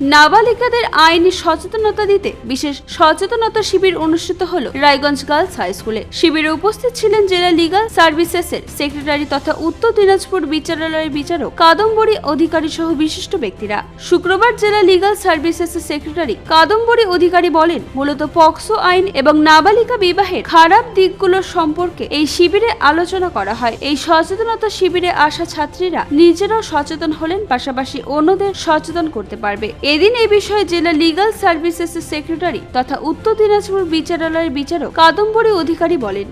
নাবালিকাদের আইনি সচেতনতা দিতে বিশেষ সচেতনতা শিবির অনুষ্ঠিত হল রায়গঞ্জ গার্লস হাই স্কুলে। শিবিরে উপস্থিত ছিলেন জেলা লিগাল সার্ভিসেসের সেক্রেটারি তথা উত্তর দিনাজপুর বিচারালয়ের বিচারক কাদম্বরী অধিকারী সহ বিশিষ্ট ব্যক্তিরা। শুক্রবার জেলা লিগাল সার্ভিসেসের সেক্রেটারি কাদম্বরী অধিকারী বলেন, মূলত পক্সো আইন এবং নাবালিকা বিবাহের খারাপ দিকগুলো সম্পর্কে এই শিবিরে আলোচনা করা হয়। এই সচেতনতা শিবিরে আসা ছাত্রীরা নিজেরাও সচেতন হলেন, পাশাপাশি অন্যদের সচেতন করতে পারবে। এদিন এই বিষয়ে জেলা লিগাল সার্ভিসেস সেক্রেটারি তথা উত্তর দিনাজপুর বিচারালয়ের বিচারক কাদম্বরী অধিকারী বলেন।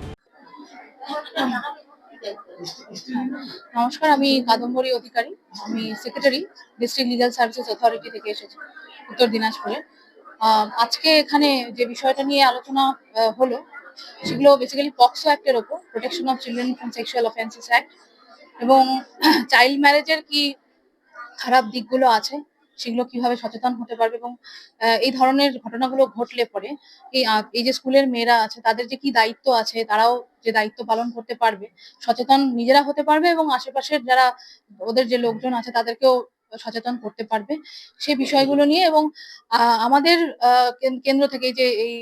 নমস্কার, আমি কাদম্বরী অধিকারী। আমি secretary district legal services authority থেকে এসেছি উত্তর দিনাজপুরে। আজকে এখানে যে বিষয়টা নিয়ে আলোচনা হলো, সেগুলো বেসিক্যালি পক্সো অ্যাক্টের ওপর protection of children from sexual offences act এবং চাইল্ড ম্যারেজের কি খারাপ দিকগুলো আছে সেগুলো কীভাবে সচেতন হতে পারবে এবং এই ধরনের ঘটনাগুলো ঘটলে পরে এই এই যে স্কুলের মেয়েরা আছে, তাদের যে কি দায়িত্ব আছে, তারাও যে দায়িত্ব পালন করতে পারবে, সচেতন নিজেরা হতে পারবে এবং আশেপাশের যারা ওদের যে লোকজন আছে, তাদেরকেও সচেতন করতে পারবে। সেই বিষয়গুলো নিয়ে এবং আমাদের কেন্দ্র থেকে যে এই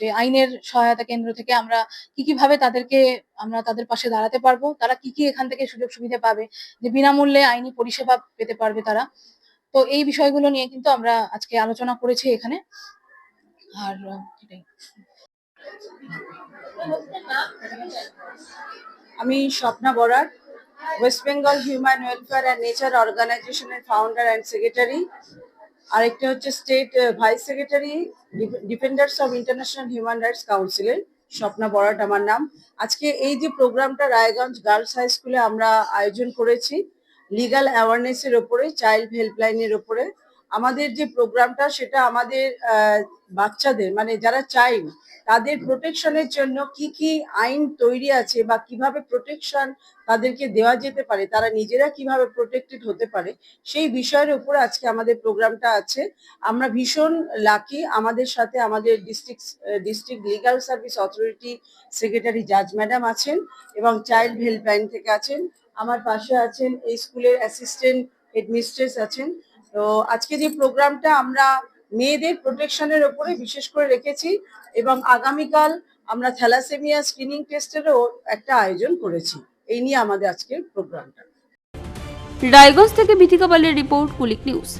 যে আইনের সহায়তা কেন্দ্র থেকে আমরা কি কি ভাবে তাদেরকে আমরা তাদের পাশে দাঁড়াতে পারব, তারা কি কি এখান থেকে সুযোগ সুবিধা পাবে, যে বিনামূল্যে আইনি পরিষেবা পেতে পারবে তারা। তো এই বিষয়গুলো নিয়ে কিন্তু আমরা আজকে আলোচনা করেছি এখানে। আর আমি Swapna Barar West Bengal human welfare and nature অর্গানাইজেশনের ফাউন্ডার অ্যান্ড সেক্রেটারি আরেকটা হচ্ছে state vice secretary defenders of international human rights কাউন্সিলের স্বপ্না বরাট আমার নাম। আজকে এই যে প্রোগ্রামটা রায়গঞ্জ গার্লস হাই স্কুলে আমরা আয়োজন করেছি লিগাল অ্যাওয়ারনেসের ওপরে চাইল্ড হেল্পলাইনের ওপরে। আমাদের যে প্রোগ্রামটা, সেটা আমাদের বাচ্চাদের মানে যারা চাইল্ড তাদের প্রোটেকশনের জন্য কি কি আইন তৈরি আছে বা কীভাবে প্রোটেকশন তাদেরকে দেওয়া যেতে পারে, তারা নিজেরা কীভাবে প্রোটেক্টেড হতে পারে, সেই বিষয়ের উপর আজকে আমাদের প্রোগ্রামটা আছে। আমরা ভীষণ লাকি আমাদের সাথে আমাদের district district legal service authority secretary জাজ ম্যাডাম আছেন এবং চাইল্ড হেল্পলাইন থেকে আছেন। আমার পাশে আছেন এই স্কুলের অ্যাসিস্ট্যান্ট হেডমিস্ট্রেস আছেন। তো আজকে যে প্রোগ্রামটা আমরা মেয়েদের প্রোটেকশনের ওপরে বিশেষ করে রেখেছি এবং আগামীকাল আমরা থ্যালাসেমিয়া স্ক্রিনিং টেস্টেরও একটা আয়োজন করেছি। এই নিয়ে আমাদের আজকের প্রোগ্রামটা রায়গঞ্জ থেকে বিথিকা পালের রিপোর্ট কুলিক নিউজ।